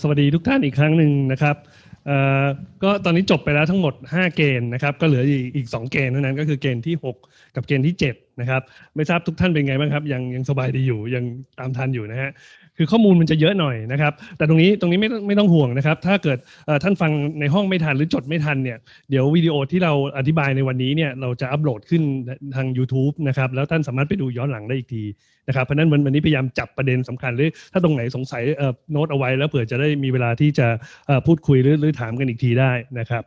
สวัสดีทุกท่านอีกครั้งหนึ่งนะครับ ก็ตอนนี้จบไปแล้วทั้งหมด 5 เกณฑ์นะครับ ก็เหลืออีกอีก2เกณฑ์เท่านั้นก็คือเกณฑ์ที่ 6 กับเกณฑ์ที่ 7 นะครับ ไม่ทราบทุกท่านเป็นไงบ้างครับ ยังยังสบายดีอยู่ยังตามทันอยู่นะฮะคือข้อมูลมันจะเยอะหน่อยนะครับ แต่ตรงนี้ตรงนี้ไม่ไม่ต้องห่วงนะครับ ถ้าเกิดท่านฟังในห้องไม่ทันหรือจดไม่ทันเนี่ยเดี๋ยววิดีโอที่เราอธิบายในวันนี้เนี่ยเราจะอัปโหลดขึ้นทาง YouTube นะครับแล้วท่านสามารถไปดูย้อนหลังได้อีกทีนะครับเพราะนั้นวันนี้พยายามจับประเด็นสำคัญหรือถ้าตรงไหนสงสัยเอ่อโน้ตเอาไว้แล้วเผื่อจะได้มีเวลาที่จะพูดคุยหรือหรือถามกันอีกทีได้ได้นะครับ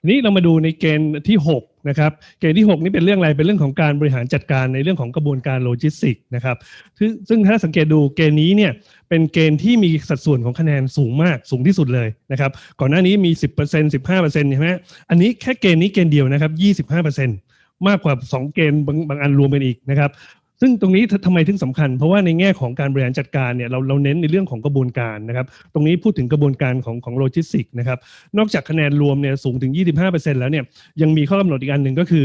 ทีนี้เรามาดูในเกณฑ์ที่6นะครับเกณฑ์ที่ 6 นี่เป็นเรื่องอะไรเป็นเรื่องของการบริหารจัดการในเรื่องของกระบวนการโลจิสติกนะครับซึ่งซึ่งถ้าสังเกตดูเกณฑ์นี้เนี่ยเป็นเกณฑ์ที่มีสัดส่วนของคะแนนสูงมากสูงที่สุดเลยนะครับก่อนหน้านี้มี 10% 15%ใช่ไหมอันนี้แค่เกณฑ์นี้เกณฑ์เดียวนะครับ 25%มากกว่า 2 เกณฑ์บางบางอันรวมกันอีกนะครับ ซึ่งตรงนี้ทำไมถึงสำคัญ เพราะว่าในแง่ของการบริหารจัดการเนี่ยเราเราเน้นในเรื่องของกระบวนการนะครับตรงนี้พูดถึงกระบวนการของของโลจิสติกส์นะครับนอกจากคะแนนรวมเนี่ยสูงถึง 25%แล้วเนี่ยยังมีข้อกำหนดอีกอันหนึ่งก็คือ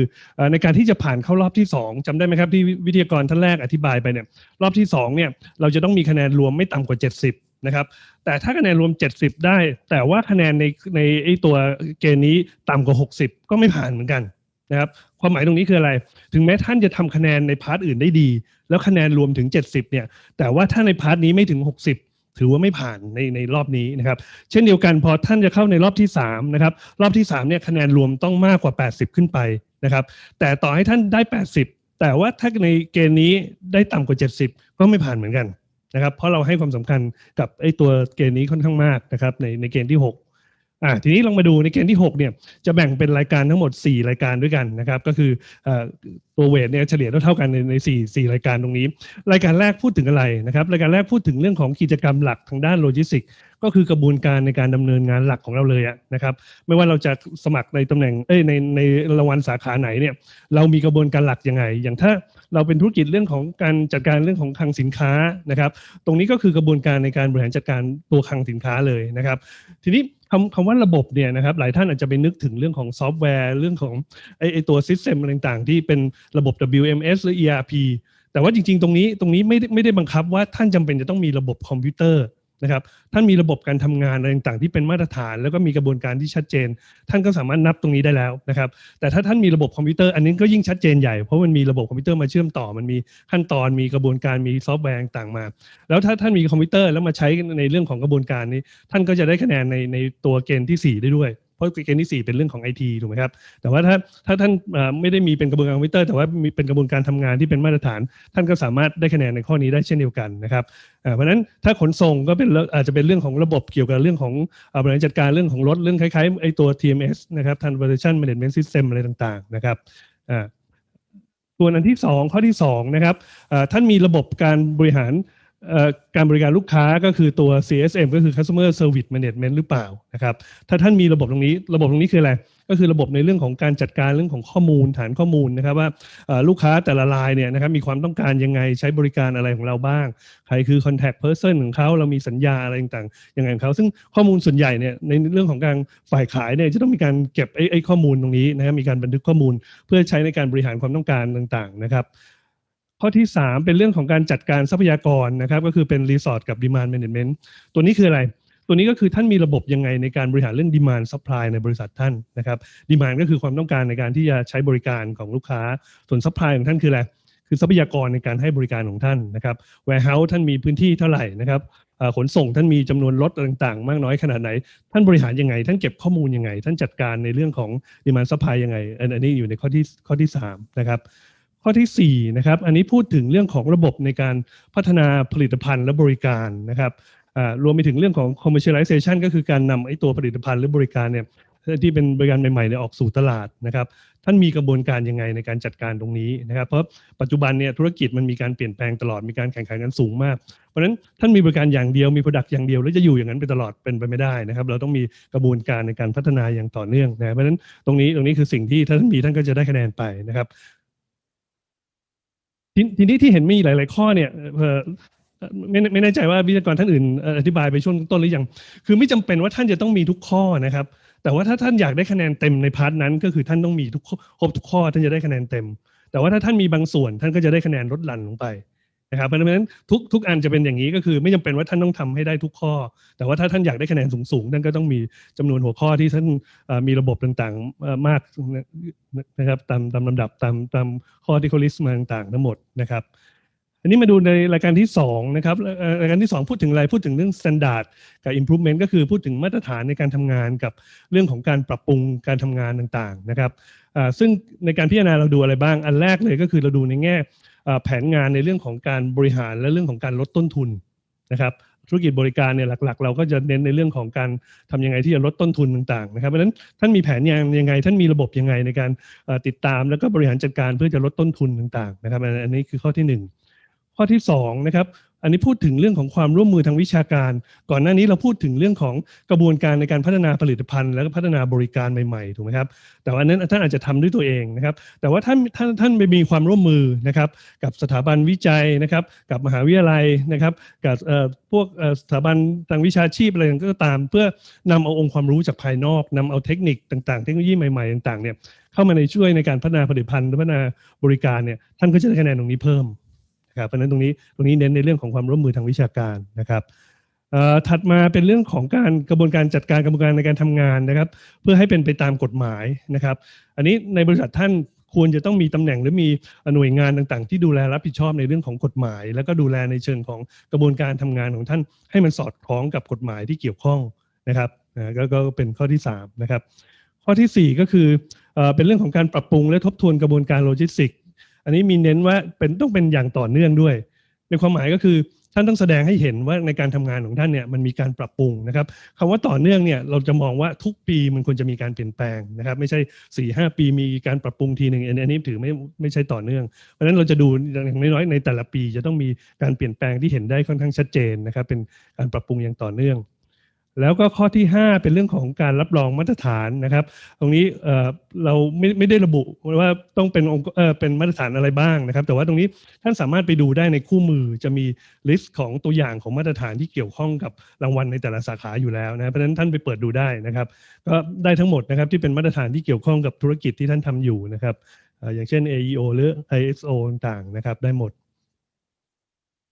ในการที่จะผ่านเข้ารอบที่ 2จำได้ไหมครับที่วิทยากรท่านแรกอธิบายไปเนี่ยรอบที่2เนี่ยเราจะต้องมีคะแนนรวมไม่ต่ำกว่า 70นะครับแต่ถ้าคะแนนรวม 70 ได้ แต่ว่าคะแนนในในไอ้ตัวเกณฑ์นี้ต่ำกว่า 60 ก็ไม่ผ่านเหมือนกัน นะครับความหมายตรงนี้คืออะไร ถึงแม้ท่านจะทำคะแนนในพาร์ทอื่นได้ดี แล้วคะแนนรวมถึง 70เนี่ยแต่ว่าถ้าในพาร์ทนี้ไม่ถึง 60 ถือว่าไม่ผ่านในในรอบนี้นะครับเช่นเดียวกันพอท่านจะเข้าในรอบที่3นะครับรอบที่3เนี่ยคะแนนรวมต้องมากกว่า 80 ขึ้นไปนะครับแต่ต่อให้ท่านได้ 80 แต่ว่าถ้าในเกณฑ์นี้ได้ต่ำกว่า 70 ก็ไม่ผ่านเหมือนกันนะครับเพราะเราให้ความสำคัญกับไอ้ตัวเกณฑ์นี้ค่อนข้างมากนะครับในในเกณฑ์ที่ 6 อ่าทีนี้ลองมาดูในเกณฑ์ที่ 6 เนี่ยจะแบ่งเป็นรายการทั้งหมด 4 รายการด้วยกันนะครับ ก็คืออตัวเวทเนี่ยเฉลี่ยเท่ากันในใน4 4 รายการตรงนี้ รายการแรกพูดถึงอะไรนะครับ รายการแรกพูดถึงเรื่องของกิจกรรมหลักทางด้านโลจิสติกก็คือกระบวนการในการดำเนินงานหลักของเราเลยอะนะครับ ไม่ว่าเราจะสมัครในตำแหน่งเอ้ยในในรางวัลสาขาไหนเนี่ยเรามีกระบวนการหลักยังไง อย่างถ้า เราเป็นธุรกิจเรื่องของการจัดการเรื่องของคลังสินค้านะครับ ตรงนี้ก็คือกระบวนการในการบริหารจัดการตัวคลังสินค้าเลยนะครับ ทีนี้คำคำว่าระบบเนี่ยนะครับหลายท่านอาจจะไปนึกถึงเรื่องของซอฟต์แวร์ เรื่องของไอไอตัวซิสเต็มต่างๆ ที่เป็นระบบ WMS หรือ ERP แต่ว่าจริง ๆ ตรงนี้ตรงนี้ไม่ได้ไม่ได้บังคับว่าท่านจำเป็นจะต้องมีระบบคอมพิวเตอร์ นะครับท่านมีระบบการทำงานอะไรต่างๆที่เป็นมาตรฐาน แล้วก็มีกระบวนการที่ชัดเจน ท่านก็สามารถนับตรงนี้ได้แล้วนะครับ แต่ถ้าท่านมีระบบคอมพิวเตอร์อันนี้ก็ยิ่งชัดเจนใหญ่เพราะมันมีระบบคอมพิวเตอร์มาเชื่อมต่อมันมีขั้นตอนมีกระบวนการมีซอฟต์แวร์ต่างมา แล้วถ้าท่านมีคอมพิวเตอร์แล้วมาใช้ในเรื่องของกระบวนการนี้ ท่านก็จะได้คะแนนในในตัวเกณฑ์ที่ 4 ได้ด้วย ราะเกณฑ์ที่ 4 เป็นเรื่องของไอทีถูกไหมครับแต่ว่าถ้าถ้าท่านไม่ได้มีเป็นกระบวนการคอมพิวเตอร์ แต่ว่ามีเป็นกระบวนการทำงานที่เป็นมาตรฐาน ท่านก็สามารถได้คะแนนในข้อนี้ได้เช่นเดียวกันนะครับเพราะฉะนั้นถ้าขนส่งก็เป็นอาจจะเป็นเรื่องของระบบเกี่ยวกับเรื่องของเอ่อบริหารจัดการเรื่องของรถเรื่องคล้ายๆไอตัว TMS นะครับ Transportation Management System อะไรต่างๆนะครับอ่วนอันที่ 2 ข้อที่2นะครับท่านมีระบบการบริหาร การบริการลูกค้าก็คือตัว CSM ก็คือ Customer Service Management หรือเปล่านะครับ ถ้าท่านมีระบบตรงนี้ ระบบตรงนี้คืออะไร ก็คือระบบในเรื่องของการจัดการเรื่องของข้อมูลฐานข้อมูลนะครับว่าลูกค้าแต่ละรายเนี่ยนะครับมีความต้องการยังไงใช้บริการอะไรของเราบ้าง ใครคือ contact person ของเขาเรามีสัญญาอะไรต่างๆยังไงของเขาซึ่งข้อมูลส่วนใหญ่เนี่ยในเรื่องของการฝ่ายขายเนี่ยจะต้องมีการเก็บไอ้ข้อมูลตรงนี้นะครับมีการบันทึกข้อมูลเพื่อใช้ในการบริหารความต้องการต่างๆนะครับ ข้อที่ 3 เป็นเรื่องของการจัดการทรัพยากรนะครับก็คือเป็น Resort กับ Demand Management ตัวนี้คืออะไร ตัวนี้ก็คือท่านมีระบบยังไงในการบริหารเรื่อง demand supply ในบริษัทท่านนะครับ demand ก็คือความต้องการในการที่จะใช้บริการของลูกค้าส่วน supply ของท่านคืออะไรคือทรัพยากรในการให้บริการของท่านนะครับ warehouse ท่านมีพื้นที่เท่าไหร่นะครับขนส่งท่านมีจำนวนรถต่างๆ มากน้อยขนาดไหน ท่านบริหารยังไง ท่านเก็บข้อมูลยังไง ท่านจัดการในเรื่องของ demand supply ยังไง อันนี้อยู่ในข้อที่ข้อที่สามนะครับ ข้อที่4นะครับอันนี้พูดถึงเรื่องของระบบในการพัฒนาผลิตภัณฑ์และบริการนะครับรวมไปถึงเรื่องของ commercialization ก็คือการนำไอ้ตัวผลิตภัณฑ์หรือบริการเนี่ยที่เป็นบริการใหม่ๆเนี่ยออกสู่ตลาดนะครับ ท่านมีกระบวนการยังไงในการจัดการตรงนี้นะครับ เพราะปัจจุบันเนี่ยธุรกิจมันมีการเปลี่ยนแปลงตลอดมีการแข่งขันกันสูงมาก เพราะฉะนั้นท่านมีบริการอย่างเดียวมี product อย่างเดียวแล้วจะอยู่อย่างนั้นไปตลอดเป็นไปไม่ได้นะครับ เราต้องมีกระบวนการในการพัฒนาอย่างต่อเนื่องนะเพราะฉะนั้นตรงนี้ตรงนี้คือสิ่งที่ถ้าท่านมีท่านก็จะได้คะแนนไปนะครับ ทีทีนี้ที่เห็นมีหลาย ๆ ข้อเนี่ยไม่ไม่แน่ใจว่าวิทยากรท่านอื่นอธิบายไปช่วงต้นหรือยัง คือไม่จำเป็นว่าท่านจะต้องมีทุกข้อนะครับ แต่ว่าถ้าท่านอยากได้คะแนนเต็มในพาร์ทนั้น ก็คือท่านต้องมีทุกครบทุกข้อท่านจะได้คะแนนเต็ม แต่ว่าถ้าท่านมีบางส่วนท่านก็จะได้คะแนนลดหลั่นลงไป นะครับเพราะฉะนั้นทุกทุกอันจะเป็นอย่างนี้ก็คือไม่จำเป็นว่าท่านต้องทำให้ได้ทุกข้อ แต่ว่าถ้าท่านอยากได้คะแนนสูงๆท่านก็ต้องมีจำนวนหัวข้อที่ท่านมีระบบต่างๆมากนะครับตามตามลำดับตามตามข้อที่เขาลิสต์มาต่างๆ ทั้งหมดนะครับอันนี้มาดูในรายการที่2นะครับรายการที่ 2 พูดถึงอะไรพูดถึงเรื่อง standard กับ improvement ก็คือพูดถึงมาตรฐานในการทำงานกับเรื่องของการปรับปรุงการทำงานต่างๆนะครับซึ่งในการพิจารณาเราดูอะไรบ้างอันแรกเลยก็คือเราดูในแง่ แผนงานในเรื่องของการบริหารและเรื่องของการลดต้นทุนนะครับธุรกิจบริการเนี่ยหลักๆ เราก็จะเน้นในเรื่องของการทำยังไงที่จะลดต้นทุนต่างๆนะครับเพราะฉะนั้นท่านมีแผนงางยังไง ท่านมีระบบยังไงในการติดตามแล้วก็บริหารจัดการเพื่อจะลดต้นทุนต่างๆนะครับอันนี้คือข้อที่หนึ่งข้อที่2นะครับ อันนี้พูดถึงเรื่องของความร่วมมือทางวิชาการ ก่อนหน้านี้เราพูดถึงเรื่องของกระบวนการในการพัฒนาผลิตภัณฑ์ แล้วก็พัฒนาบริการใหม่ๆถูกไหมครับ แต่ว่านั้นท่านอาจจะทำด้วยตัวเองนะครับ แต่ว่าท่านท่านท่านไปมีความร่วมมือนะครับ กับสถาบันวิจัยนะครับ กับมหาวิทยาลัยนะครับ กับเอ่อพวกสถาบันทางวิชาชีพอะไรก็ตาม เพื่อนำเอาองค์ความรู้จากภายนอกนำเอาเทคนิคต่างๆ เทคโนโลยีใหม่ๆต่างๆเนี่ยเข้ามาในช่วยในการพัฒนาผลิตภัณฑ์และพัฒนาบริการเนี่ยท่านก็จะได้คะแนนตรงนี้เพิ่ม นะครับเพราะฉะนั้นตรงนี้ตรงนี้เน้นในเรื่องของความร่วมมือทางวิชาการนะครับถัดมาเป็นเรื่องของการกระบวนการจัดการกระบวนการในการทำงานนะครับ เพื่อให้เป็นไปตามกฎหมายนะครับ อันนี้ในบริษัทท่านควรจะต้องมีตำแหน่งหรือมีหน่วยงานต่างๆ ที่ดูแลรับผิดชอบในเรื่องของกฎหมาย แล้วก็ดูแลในเชิงของกระบวนการทำงานของท่านให้มันสอดคล้องกับกฎหมายที่เกี่ยวข้องนะครับนะก็ก็เป็นข้อที่สามนะครับข้อที่สี่ก็คือเอ่อเป็นเรื่องของการปรับปรุงและทบทวนกระบวนการโลจิสติก อันนี้มีเน้นว่าเป็นต้องเป็นอย่างต่อเนื่องด้วย ในความหมายก็คือท่านต้องแสดงให้เห็นว่าในการทำงานของท่านเนี่ยมันมีการปรับปรุงนะครับคำว่าต่อเนื่องเนี่ยเราจะมองว่าทุกปีมันควรจะมีการเปลี่ยนแปลงนะครับ ไม่ใช่4ี่หปีมีการปรับปรุงทีหนึ่งอันอันนี้ถือไม่ไม่ใช่ต่อเนื่อง เพราะฉะนั้นเราจะดูอย่างน้อยๆในแต่ละปีจะต้องมีการเปลี่ยนแปลงที่เห็นได้ค่อนข้างชัดเจนนะครับ เป็นการปรับปรุงอย่างต่อเนื่อง แล้วก็ข้อที่ 5 เป็นเรื่องของการรับรองมาตรฐานนะครับ ตรงนี้เราไม่ไม่ได้ระบุว่าต้องเป็นองค์เป็นมาตรฐานอะไรบ้างนะครับ แต่ว่าตรงนี้ท่านสามารถไปดูได้ในคู่มือจะมีลิสต์ของตัวอย่างของมาตรฐานที่เกี่ยวข้องกับรางวัลในแต่ละสาขาอยู่แล้วนะเพราะฉะนั้นท่านไปเปิดดูได้นะครับ ก็ได้ทั้งหมดนะครับที่เป็นมาตรฐานที่เกี่ยวข้องกับธุรกิจที่ท่านทำอยู่นะครับเอ่ออย่างเช่น AEO หรือ ISO ต่างๆนะครับได้หมด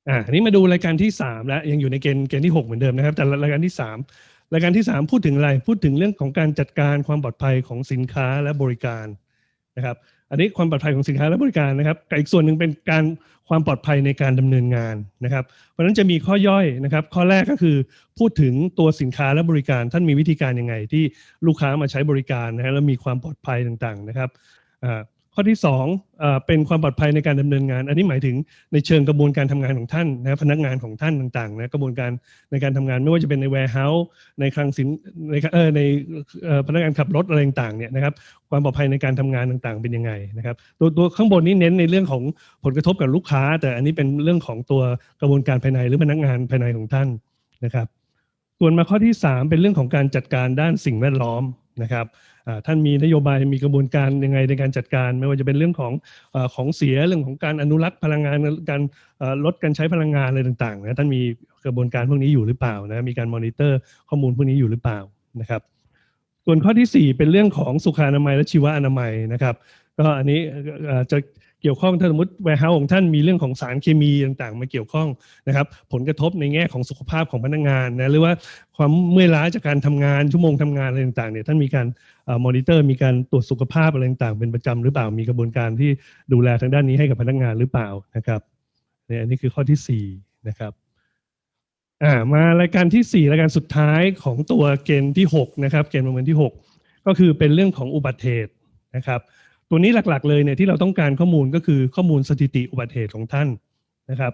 อ่าอันนี้มาดูรายการที่3แล้วยังอยู่ในเกณฑ์เกณฑ์ที่6เหมือนเดิมนะครับ แต่รายการที่3รายการที่3พูดถึงอะไรพูดถึงเรื่องของการจัดการความปลอดภัยของสินค้าและบริการนะครับ อันนี้ความปลอดภัยของสินค้าและบริการนะครับกับอีกส่วนหนึ่งเป็นการความปลอดภัยในการดำเนินงานนะครับ เพราะฉะนั้นจะมีข้อย่อยนะครับ ข้อแรกก็คือพูดถึงตัวสินค้าและบริการท่านมีวิธีการยังไง ที่ลูกค้ามาใช้บริการนะฮะแล้วมีความปลอดภัยต่างๆนะครับอ่า ข้อที่2เอ่อเป็นความปลอดภัยในการดำเนินงาน อันนี้หมายถึงในเชิงกระบวนการทำงานของท่านนะพนักงานของท่านต่างๆนะกระบวนการในการทำงานไม่ว่าจะเป็นใน warehouse ในคลังสินในเออในพนักงานขับรถอะไรต่างๆเนี่ยนะครับความปลอดภัยในการทำงานต่างๆเป็นยังไงนะครับตัวตัวข้างบนนี้เน้นในเรื่องของผลกระทบกับลูกค้า แต่อันนี้เป็นเรื่องของตัวกระบวนการภายในหรือพนักงานภายในของท่านนะครับส่วนมาข้อที่ 3 เป็นเรื่องของการจัดการด้านสิ่งแวดล้อม นะครับท่านมีนโยบายมีกระบวนการยังไงในการจัดการ ไม่ว่าจะเป็นเรื่องของอของเสียเรื่องของการอนุรักษ์พลังงานการลดการใช้พลังงานอะไรต่างๆนะท่านมีกระบวนการพวกนี้อยู่หรือเปล่านะมีการมอนิเตอร์ข้อมูลพวกนี้อยู่หรือเปล่านะครับส่วนข้อที่ 4 เป็นเรื่องของสุขอนามัยและชีวอนามัยนะครับก็อันนี้จะ เกี่ยวข้องถ้าสมมติ warehouse ของท่านมีเรื่องของสารเคมีต่างๆ มาเกี่ยวข้องนะครับ ผลกระทบในแง่ของสุขภาพของพนักงานนะหรือว่าความเมื่อยล้าจากการทำงานชั่วโมงทำงานอะไรต่างๆเนี่ยท่านมีการมอนิเตอร์มีการตรวจสุขภาพอะไรต่างๆเป็นประจำหรือเปล่ามีกระบวนการที่ดูแลทางด้านนี้ให้กับพนักงานหรือเปล่านะครับเนี่ยอันนี้คือข้อที่สี่นะครับอ่ามารายการที่สี่รายการสุดท้ายของตัวเกณฑ์ที่หกนะครับเกณฑ์ประเมินที่หกก็คือเป็นเรื่องของอุบัติเหตุนะครับ ตัวนี้หลักๆเลยเนี่ยที่เราต้องการข้อมูลก็คือข้อมูลสถิติอุบัติเหตุของท่านนะครับ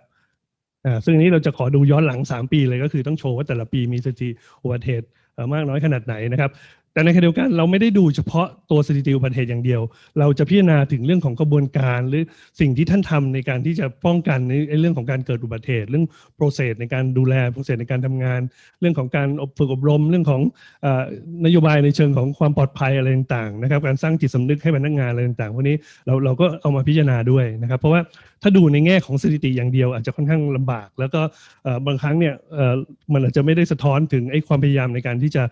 ซึ่งนี้เราจะขอดูย้อนหลัง 3 ปีเลยก็คือต้องโชว์ว่าแต่ละปีมีสถิติอุบัติเหตุมากน้อยขนาดไหนนะครับ แต่ในขณะเดียวกันเราไม่ได้ดูเฉพาะตัวสถิติอุบัติเหตุอย่างเดียว เราจะพิจารณาถึงเรื่องของกระบวนการหรือสิ่งที่ท่านทำในการที่จะป้องกันในเรื่องของการเกิดอุบัติเหตุ เรื่อง process ในการดูแล process ในการทำงาน เรื่องของการอบฝึกอบรม เรื่องของอนโยบายในเชิงของความปลอดภัยอะไรต่างๆนะครับการสร้างจิตสำนึกให้พนักงานอะไรต่างๆพวกนี้เราเราก็เอามาพิจารณาด้วยนะครับ เพราะว่าถ้าดูในแง่ของสถิติอย่างเดียว อาจจะค่อนข้างลำบาก แล้วก็บางครั้งเนี่ยมันอาจจะไม่ได้สะท้อนถึงไอ้ความพยายามในการที่จะ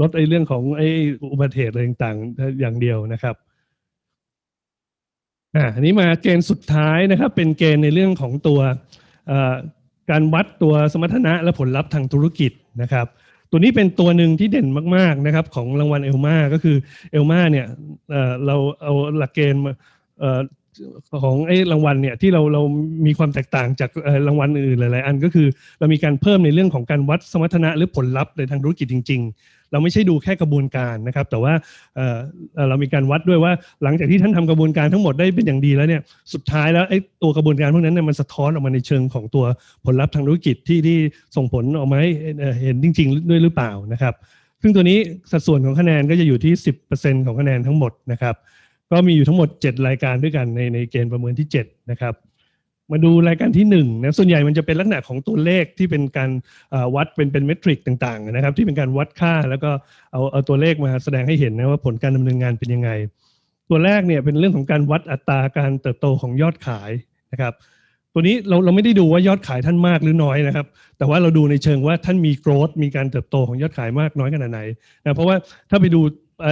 ลดไอ้เรื่องของไอ้อุบัติเหตุอะไรต่างๆ อย่างเดียวนะครับอ่าอันนี้มาเกณฑ์สุดท้ายนะครับ เป็นเกณฑ์ในเรื่องของตัวการวัดตัวสมรรถนะและผลลัพธ์ทางธุรกิจนะครับ ตัวนี้เป็นตัวหนึ่งที่เด่นมาก ๆนะครับ ของรางวัลเอลมาก็คือเอลมาเนี่ยเราเอาหลักเกณฑ์มา ของไอ้รางวัลเนี่ยที่เราเรามีความแตกต่างจากรางวัลอื่นๆหลายๆอันก็คือ เรามีการเพิ่มในเรื่องของการวัดสมรรถนะหรือผลลัพธ์ในทางธุรกิจจริง ๆ เราไม่ใช่ดูแค่กระบวนการนะครับ แต่ว่าเออเรามีการวัดด้วยว่าหลังจากที่ท่านทำกระบวนการทั้งหมดได้เป็นอย่างดีแล้วเนี่ยสุดท้ายแล้วไอ้ตัวกระบวนการพวกนั้นเนี่ยมันสะท้อนออกมาในเชิงของตัวผลลัพธ์ทางธุรกิจที่ที่ส่งผลออกมาให้เอ่อเห็นจริง ๆ ด้วยหรือเปล่านะครับซึ่งตัวนี้สัดส่วนของคะแนนก็จะอยู่ที่ 10%ของคะแนนทั้งหมดนะครับ ก็มีอยู่ทั้งหมด 7 รายการด้วยกันในในเกณฑ์ประเมินที่ 7 นะครับ มาดูรายการที่1นะส่วนใหญ่มันจะเป็นลักษณะของตัวเลขที่เป็นการวัดเป็นเป็นเมทริกต่างๆนะครับ ที่เป็นการวัดค่าแล้วก็เอาเอาตัวเลขมาแสดงให้เห็นนะว่าผลการดำเนินงานเป็นยังไง ตัวแรกเนี่ยเป็นเรื่องของการวัดอัตราการเติบโตของยอดขายนะครับ ตัวนี้เราเราไม่ได้ดูว่ายอดขายท่านมากหรือน้อยนะครับ แต่ว่าเราดูในเชิงว่าท่านมี growth มีการเติบโตของยอดขายมากน้อยขนาดไหนนะเพราะว่าถ้าไปดู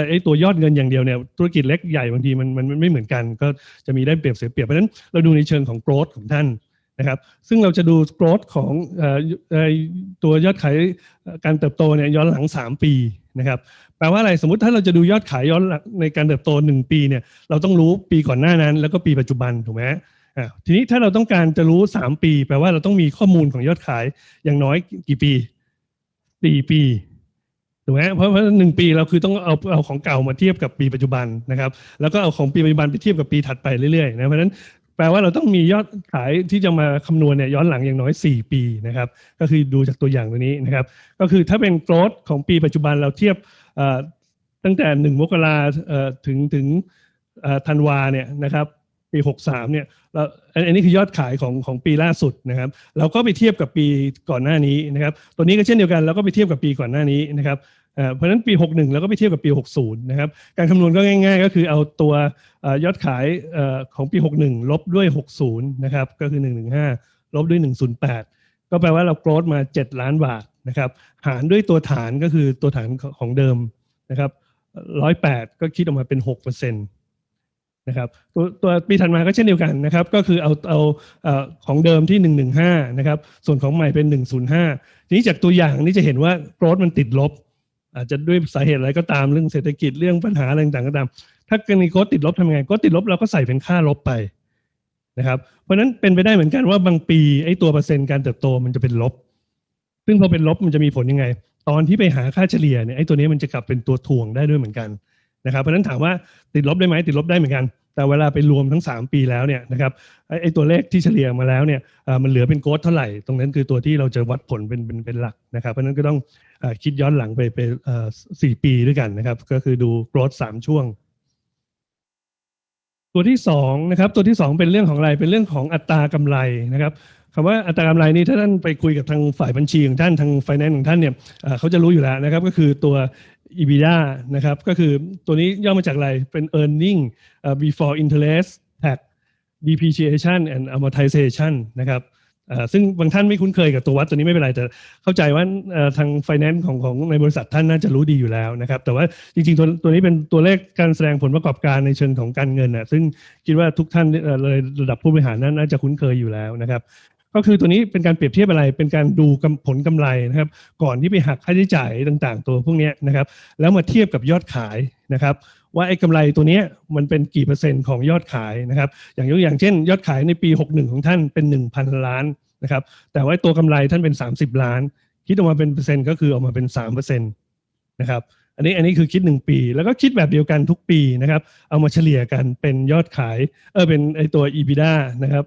ไอ้ตัวยอดเงินอย่างเดียวเนี่ยธุรกิจเล็กใหญ่บางทีมันมันไม่เหมือนกัน ก็จะมีได้เปรียบเสียเปรียบเพราะฉะนั้นเราดูในเชิงของ growth ของท่านนะครับ ซึ่งเราจะดู growth ของเอ่อเอ่อตัวยอดขายการเติบโตเนี่ยย้อนหลัง 3 ปีนะครับแปลว่าอะไรสมมติถ้าเราจะดูยอดขายย้อนหลังในการเติบโต 1 ปีเนี่ยเราต้องรู้ปีก่อนหน้านั้น แล้วก็ปีปัจจุบันถูกไหมอ่าทีนี้ถ้าเราต้องการจะรู้ 3 ปี แปลว่าเราต้องมีข้อมูลของยอดขายอย่างน้อยกี่ปีสี่ปี ถูกไหมเพราะเพราะหนึ่งปีเราคือต้องเอาเอาของเก่ามาเทียบกับปีปัจจุบันนะครับ แล้วก็เอาของปีปัจจุบันไปเทียบกับปีถัดไปเรื่อยๆนะเพราะฉะนั้นแปลว่าเราต้องมียอดขายที่จะมาคำนวณเนี่ยย้อนหลังอย่างน้อย 4 ปีนะครับก็คือดูจากตัวอย่างตัวนี้นะครับ ก็คือถ้าเป็น growth ของปีปัจจุบันเราเทียบตั้งแต่หนึ่งมกราถึงถึงธันวาเนี่ยนะครับ ปีหกสามเนี่ยเราอันอันนี้คือยอดขายของของปีล่าสุดนะครับ เราก็ไปเทียบกับปีก่อนหน้านี้นะครับ ตัวนี้ก็เช่นเดียวกันเราก็ไปเทียบกับปีก่อนหน้านี้นะครับเพราะฉะนั้นปี 61เราก็ไปเทียบกับปี 60 นะครับ การคำนวณก็ง่ายๆ ก็คือเอาตัวยอดขายเอ่อของปี 61 ลบด้วย 60 นะครับ ก็คือ 115 ลบด้วย 108 ก็แปลว่าเราโกรธมา 7 ล้านบาทนะครับ หารด้วยตัวฐานก็คือตัวฐานของเดิมนะครับ 108 ก็คิดออกมาเป็น 6%นะครับตัวตัวปีถัดมาก็เช่นเดียวกันนะครับ ก็คือเอาเอาอของเดิมที่ 115 นะครับ ส่วนของใหม่เป็น 105 ทีนี้จากตัวอย่างนี้จะเห็นว่าโกรธมันติดลบ อาจจะด้วยสาเหตุอะไรก็ตามเรื่องเศรษฐกิจเรื่องปัญหาอะไรต่างๆก็ตาม ถ้ากรณีโกรธติดลบทำยังไงโกรธติดลบเราก็ใส่เป็นค่าลบไปนะครับ เพราะฉะนั้นเป็นไปได้เหมือนกันว่าบางปีไอ้ตัวเปอร์เซ็นต์การเติบโตมันจะเป็นลบ ซึ่งพอเป็นลบมันจะมีผลยังไง ตอนที่ไปหาค่าเฉลี่ยเนี่ยไอ้ตัวนี้มันจะกลับเป็นตัวถ่วงได้ด้วยเหมือนกัน นะครับเพราะฉะนั้นถามว่าติดลบได้ไหมติดลบได้เหมือนกัน แต่เวลาไปรวมทั้ง 3 ปีแล้วเนี่ยนะครับไอ้ไอตัวเลขที่เฉลี่ยมาแล้วเนี่ยมันเหลือเป็นโกดเท่าไหร่ ตรงนั้นคือตัวที่เราจะวัดผลเป็นเป็นเป็นหลักนะครับเพราะนั้นก็ต้องอคิดย้อนหลังไปไปสี่ปีด้วยกันนะครับ ก็คือดูโกรดสามช่วง ตัวที่สองนะครับตัวที่สองเป็นเรื่องของอะไรเป็นเรื่องของอัตรากำไรนะครับคำว่าอัตรากำไรนี้ถ้าท่านไปคุยกับทางฝ่ายบัญชีของท่านทางไฟแนนซ์ของท่านเนี่ยเขาจะรู้อยู่แล้วนะครับ ก็คือตัว EBITDA นะครับ ก็คือตัวนี้ย่อมาจากอะไร เป็น earning before interest tax depreciation and amortization นะครับซึ่งบางท่านไม่คุ้นเคยกับตัววัดตัวนี้ไม่เป็นไร แต่เข้าใจว่าทางไฟแนนซ์ของของในบริษัทท่านน่าจะรู้ดีอยู่แล้วนะครับ แต่ว่าจริงๆตัวตัวนี้เป็นตัวเลขการแสดงผลประกอบการในเชิงของการเงินนะซึ่งคิดว่าทุกท่านเลยระดับผู้บริหารนั้นน่าจะคุ้นเคยอยู่แล้วนะครับ ก็คือตัวนี้เป็นการเปรียบเทียบอะไร เป็นการดูผลกำไรนะครับ ก่อนที่ไปหักค่าใช้จ่ายต่างๆ ตัวพวกนี้นะครับ แล้วมาเทียบกับยอดขายนะครับ ว่าไอ้กำไรตัวนี้มันเป็นกี่เปอร์เซ็นต์ของยอดขายนะครับ อย่างยกอย่างเช่น ยอดขายในปี 61 ของท่านเป็น 1,000 ล้านนะครับ แต่ว่าตัวกำไรท่านเป็น 30 ล้าน คิดออกมาเป็นเปอร์เซ็นต์ก็คือออกมาเป็น3%นะครับอันนี้อันนี้คือคิด 1 ปี แล้วก็คิดแบบเดียวกันทุกปีนะครับ เอามาเฉลี่ยกันเป็นยอดขายเออเป็นไอตัว EBITDA นะครับ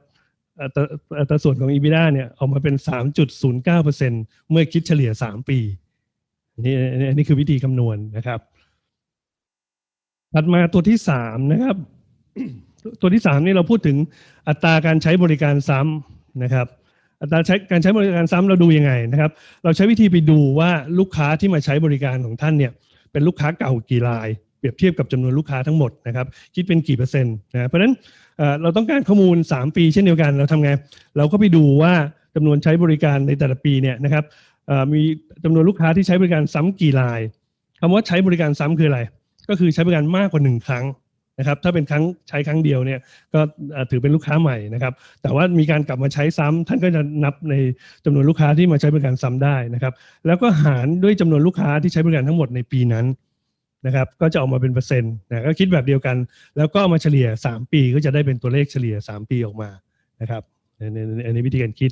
อัตราอัตราส่วนของ EBITDA เนี่ยออกมาเป็น 3.09%เมื่อคิดเฉลี่ย 3 ปีนี่นี่อันนี้คือวิธีคำนวณนะครับถัดมาตัวที่3นะครับ ตัวที่3นี่เราพูดถึงอัตราการใช้บริการซ้ำนะครับ อัตราใช้การใช้บริการซ้ำเราดูยังไงนะครับ เราใช้วิธีไปดูว่าลูกค้าที่มาใช้บริการของท่านเนี่ย เป็นลูกค้าเก่ากี่ราย เปรียบเทียบกับจำนวนลูกค้าทั้งหมดนะครับคิดเป็นกี่เปอร์เซ็นต์นะเพราะฉะนั้นเเราต้องการข้อมูล 3 ปีเช่นเดียวกันเราทำไงเราก็ไปดูว่าจำนวนใช้บริการในแต่ละปีเนี่ยนะครับมีจำนวนลูกค้าที่ใช้บริการซ้ำกี่รายคำว่าใช้บริการซ้ำคืออะไร ก็คือใช้บริการมากกว่า 1 ครั้งนะครับถ้าเป็นครั้งใช้ครั้งเดียวเนี่ยก็ถือเป็นลูกค้าใหม่นะครับ แต่ว่ามีการกลับมาใช้ซ้ำท่านก็จะนับในจำนวนลูกค้าที่มาใช้บริการซ้ำได้นะครับ แล้วก็หารด้วยจำนวนลูกค้าที่ใช้บริการทั้งหมดในปีนั้น นะครับก็จะออกมาเป็นเปอร์เซ็นต์นะก็คิดแบบเดียวกัน แล้วก็มาเฉลี่ย 3 ปีก็จะได้เป็นตัวเลขเฉลี่ย 3 ปีออกมานะครับในในในในวิธีการคิด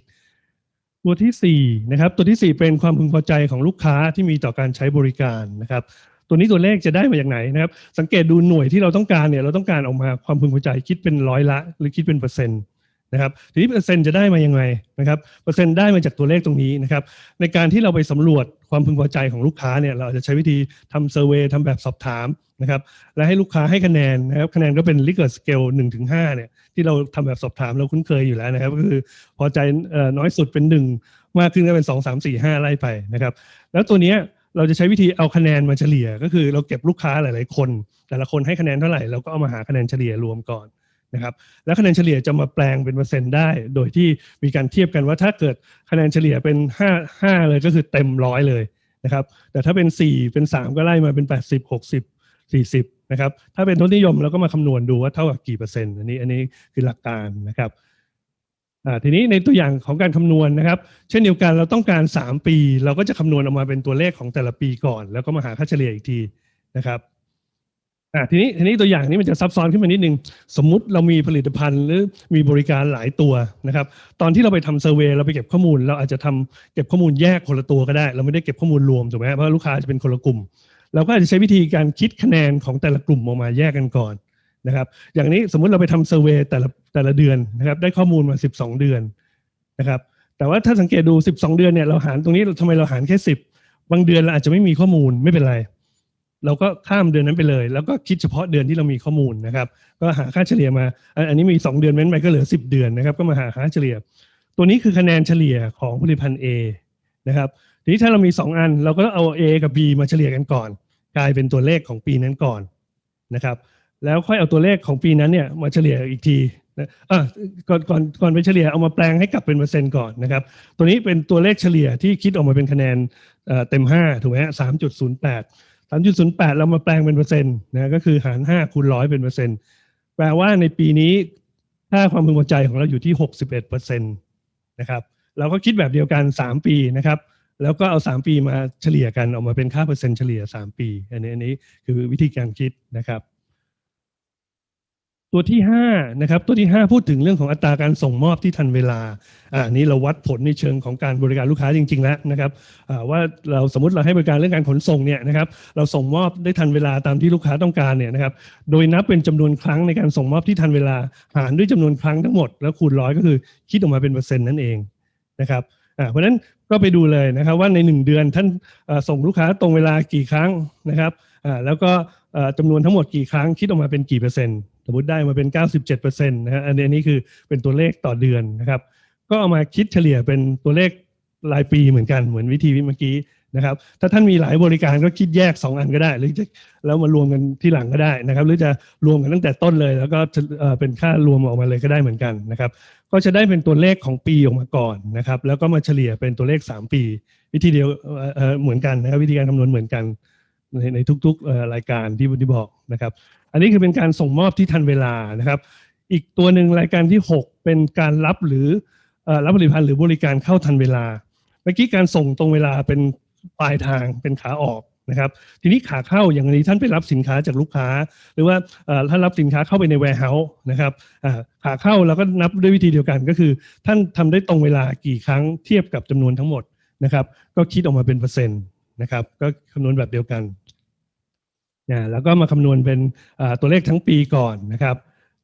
ตัวที่4นะครับตัวทีสี่ 4 เป็นความพึงพอใจของลูกค้าที่มีต่อการใช้บริการนะครับ ตัวนี้ตัวเลขจะได้มาจากไหนนะครับ สังเกตดูหน่วยที่เราต้องการเนี่ยเราต้องการออกมาความพึงพอใจคิดเป็นร้อยละ หรือคิดเป็นเปอร์เซ็นต์ นะครับทีนี้เปอร์เซ็นต์จะได้มายังไงนะครับเปอร์เซ็นต์ได้มาจากตัวเลขตรงนี้นะครับในการที่เราไปสำรวจความพึงพอใจของลูกค้าเนี่ยเราอาจจะใช้วิธีทำเซอร์เวยทำแบบสอบถามนะครับและให้ลูกค้าให้คะแนนนะครับคะแนนก็เป็นลิเกอร์สเกลหนึ่งถึงห้าเนี่ยที่เราทำแบบสอบถามเราคุ้นเคยอยู่แล้วนะครับก็คือพอใจน้อยสุดเป็นหนึ่งมากขึ้นก็เป็นสองสามสี่ห้าไล่ไปนะครับแล้วตัวเนี้ยเราจะใช้วิธีเอาคะแนนมาเฉลี่ย ก็คือเราเก็บลูกค้าหลาย ๆ คน แต่ละคนให้คะแนนเท่าไหร่เราก็เอามาหาคะแนนเฉลี่ยรวมก่อน นะครับแล้วคะแนนเฉลี่ยจะมาแปลงเป็นเปอร์เซ็นต์ได้ โดยที่มีการเทียบกันว่าถ้าเกิดคะแนนเฉลี่ยเป็นห้าห้าเลยก็คือเต็มร้อยเลยนะครับแต่ถ้าเป็นสี่เป็นสามก็ไล่มาเป็นแปดสิบหกสิบสี่สิบนะครับถ้าเป็นทศนิยมเราก็มาคำนวณดูว่าเท่ากับกี่เปอร์เซ็นต์อันนี้อันนี้คือหลักการนะครับทีนี้ในตัวอย่างของการคำนวณนะครับ เช่นเดียวกันเราต้องการ 3 ปี เราก็จะคำนวณออกมาเป็นตัวเลขของแต่ละปีก่อน แล้วก็มาหาค่าเฉลี่ยอีกทีนะครับ อ่าทีนี้ทีนี้ตัวอย่างนี้มันจะซับซ้อนขึ้นมานิดนึง สมมุติเรามีผลิตภัณฑ์ หรือมีบริการหลายตัวนะครับ ตอนที่เราไปทำเซอร์เวยเราไปเก็บข้อมูล เราอาจจะทำเก็บข้อมูลแยกคนละตัวก็ได้ เราไม่ได้เก็บข้อมูลรวมถูกไหมเพราะลูกค้าจะเป็นคนละกลุ่ม เราก็อาจจะใช้วิธีการคิดคะแนนของแต่ละกลุ่มออกมาแยกกันก่อนนะครับอย่างนี้สมมุติเราไปทำเซอร์เวยแต่ละแต่ละเดือนนะครับได้ข้อมูลมา 12 เดือนนะครับแต่ว่าถ้าสังเกตดู 12 เดือนเนี่ยเราหารตรงนี้ทำไมเราหารแค่ 10 บางเดือนเราอาจจะไม่มีข้อมูลไม่เป็นไร เราก็ข้ามเดือนนั้นไปเลย แล้วก็คิดเฉพาะเดือนที่เรามีข้อมูลนะครับ ก็หาค่าเฉลี่ยมา อันนี้มี 2 เดือนเว้นไปก็เหลือ 10 เดือนนะครับ ก็มาหาค่าเฉลี่ย ตัวนี้คือคะแนนเฉลี่ยของผลิตภัณฑ์ A นะครับทีนี้ถ้าเรามี 2 อัน เราก็เอา A กับ B มาเฉลี่ยกันก่อน กลายเป็นตัวเลขของปีนั้นก่อนนะครับ แล้วค่อยเอาตัวเลขของปีนั้นเนี่ยมาเฉลี่ยอีกทีนะอะก่อนก่อนก่อนไปเฉลี่ยเอามาแปลงให้กลับเป็นเปอร์เซ็นต์ก่อนนะครับ ตัวนี้เป็นตัวเลขเฉลี่ยที่คิดออกมาเป็นคะแนนเอ่อเต็ม 5 ถูกไหมฮะสามจุดศูนย์แปด สามจุดศูนย์แปดเรามาแปลงเป็นเปอร์เซ็นต์นะก็คือหารห้าคูณร้อยเป็นเปอร์เซ็นต์แปลว่าในปีนี้ค่าความพึงพอใจของเราอยู่ที่หกสิบเอ็ดเปอร์เซ็นต์นะครับเราก็คิดแบบเดียวกันสามปีนะครับแล้วก็เอาสามปีมาเฉลี่ยกันออกมาเป็นค่าเปอร์เซ็นต์เฉลี่ยสามปี อันนี้อันนี้คือวิธีการคิดนะครับ ตัวที่5นะครับตัวที่ 5 พูดถึงเรื่องของอัตราการส่งมอบที่ทันเวลาอ่านี้เราวัดผลในเชิงของการบริการลูกค้าจริง ๆ แล้วนะครับอ่าว่าเราสมมติเราให้บริการเรื่องการขนส่งเนี่ยนะครับเราส่งมอบได้ทันเวลาตามที่ลูกค้าต้องการเนี่ยนะครับโดยนับเป็นจำนวนครั้งในการส่งมอบที่ทันเวลาหารด้วยจำนวนครั้งทั้งหมดแล้วคูณร้อยก็คือคิดออกมาเป็นเปอร์เซ็นต์นั่นเองนะครับอ่าเพราะฉะนั้นก็ไปดูเลยนะครับว่าใน 1 เดือนท่านส่งลูกค้าตรงเวลากี่ครั้งนะครับอ่าแล้วก็จำนวนทั้งหมดกี่ครั้งคิดออกมาเป็นกี่เปอร์เซ็นต์ สมมติได้มาเป็น 97%นะฮะอันนี้นนี้คือเป็นตัวเลขต่อเดือนนะครับ ก็เอามาคิดเฉลี่ยเป็นตัวเลขรายปีเหมือนกันเหมือนวิธีเมื่อกี้นะครับ ถ้าท่านมีหลายบริการก็คิดแยก 2 อันก็ได้ หรือจะแล้วมารวมกันที่หลังก็ได้นะครับ หรือจะรวมกันตั้งแต่ต้นเลย แล้วก็เอ่อเป็นค่ารวมออกมาเลยก็ได้เหมือนกันนะครับ ก็จะได้เป็นตัวเลขของปีออกมาก่อนนะครับ แล้วก็มาเฉลี่ยเป็นตัวเลข 3 ปี วิธีเดียวเหมือนกันนะครับ วิธีการคำนวณเหมือนกันในในทุกๆรายการที่ที่บอกนะครับ อันนี้คือเป็นการส่งมอบที่ทันเวลานะครับ อีกตัวหนึ่งรายการที่ 6 เป็นการรับหรือรับผลิตภัณฑ์หรือบริการเข้าทันเวลา เมื่อกี้การส่งตรงเวลาเป็นปลายทางเป็นขาออกนะครับ ทีนี้ขาเข้าอย่างนี้ท่านไปรับสินค้าจากลูกค้า หรือว่าท่านรับสินค้าเข้าไปใน warehouse นะครับขาเข้าเราก็นับด้วยวิธีเดียวกันก็คือ ท่านทำได้ตรงเวลากี่ครั้งเทียบกับจำนวนทั้งหมดนะครับ ก็คิดออกมาเป็นเปอร์เซ็นต์นะครับ ก็คำนวณแบบเดียวกัน นะแล้วก็มาคำนวณเป็นตัวเลขทั้งปีก่อนนะครับ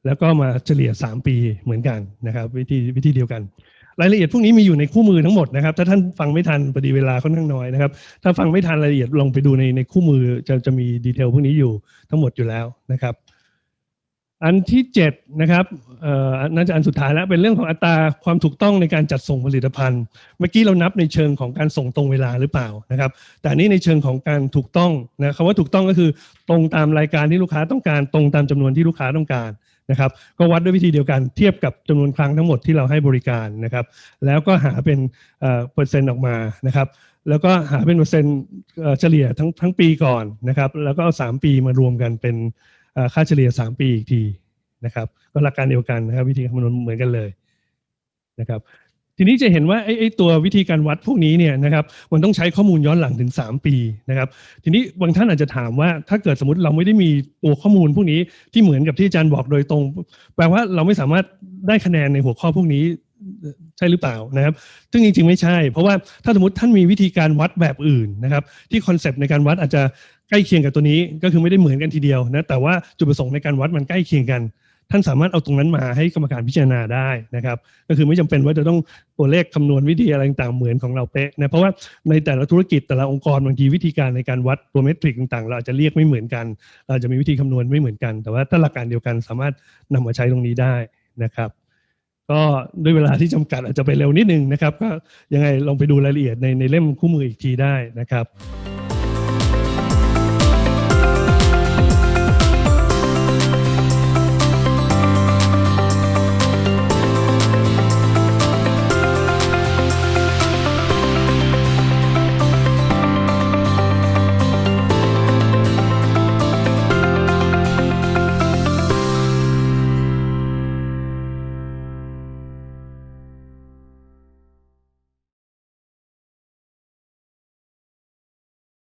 แล้วก็มาเฉลี่ย 3 ปีเหมือนกันนะครับ วิธีวิธีเดียวกัน รายละเอียดพวกนี้มีอยู่ในคู่มือทั้งหมดนะครับ ถ้าท่านฟังไม่ทันพอดีเวลาค่อนข้างน้อยนะครับ ถ้าฟังไม่ทันรายละเอียดลองไปดูในในคู่มือจะจะมีดีเทลพวกนี้อยู่ทั้งหมดอยู่แล้วนะครับ อันที่7นะครับน่าจะอันสุดท้ายแล้วเป็นเรื่องของอัตราความถูกต้องในการจัดส่งผลิตภัณฑ์ เมื่อกี้เรานับในเชิงของการส่งตรงเวลาหรือเปล่านะครับ แต่นี้ในเชิงของการถูกต้องนะคำว่าถูกต้องก็คือตรงตามรายการที่ลูกค้าต้องการ ตรงตามจำนวนที่ลูกค้าต้องการนะครับ ก็วัดด้วยวิธีเดียวกันเทียบกับจำนวนครั้งทั้งหมดที่เราให้บริการนะครับ แล้วก็หาเป็นเปอร์เซ็นต์ออกมานะครับแล้วก็หาเป็นเปอร์เซ็นต์เฉลี่ยทั้งทั้งปีก่อนนะครับ แล้วก็เอาสามปีมารวมกันเป็น ค่าเฉลี่ย 3 ปีอีกทีนะครับ ก็หลักการเดียวกันนะครับ วิธีคำนวณเหมือนกันเลยนะครับ ทีนี้จะเห็นว่าไอ้ไอตัววิธีการวัดพวกนี้เนี่ยนะครับมันต้องใช้ข้อมูลย้อนหลังถึง 3 ปีนะครับ ทีนี้บางท่านอาจจะถามว่า ถ้าเกิดสมมติเราไม่ได้มีตัวข้อมูลพวกนี้ที่เหมือนกับที่อาจารย์บอกโดยตรง แปลว่าเราไม่สามารถได้คะแนนในหัวข้อพวกนี้ ใช่หรือเปล่านะครับ ซึ่งจริงๆไม่ใช่ เพราะว่าถ้าสมมติท่านมีวิธีการวัดแบบอื่นนะครับ ที่คอนเซปต์ในการวัดอาจจะใกล้เคียงกับตัวนี้ ก็คือไม่ได้เหมือนกันทีเดียวนะแต่ว่าจุดประสงค์ในการวัดมันใกล้เคียงกัน ท่านสามารถเอาตรงนั้นมาให้กรรมการพิจารณาได้นะครับ ก็คือไม่จำเป็นว่าจะต้องตัวเลขคำนวณวิธีอะไรต่างๆเหมือนของเราเป๊ะนะเพราะว่าในแต่ละธุรกิจแต่ละองค์กรบางทีวิธีการในการวัดตัวเมทริกต่างๆ เราอาจจะเรียกไม่เหมือนกัน เราจะมีวิธีคำนวณไม่เหมือนกัน แต่ว่าถ้าหลักการเดียวกันสามารถนำมาใช้ตรงนี้ได้นะครับ ก็ด้วยเวลาที่จำกัดอาจจะไปเร็วนิดนึงนะครับ ก็ยังไงลองไปดูรายละเอียดในในเล่มคู่มืออีกทีได้นะครับ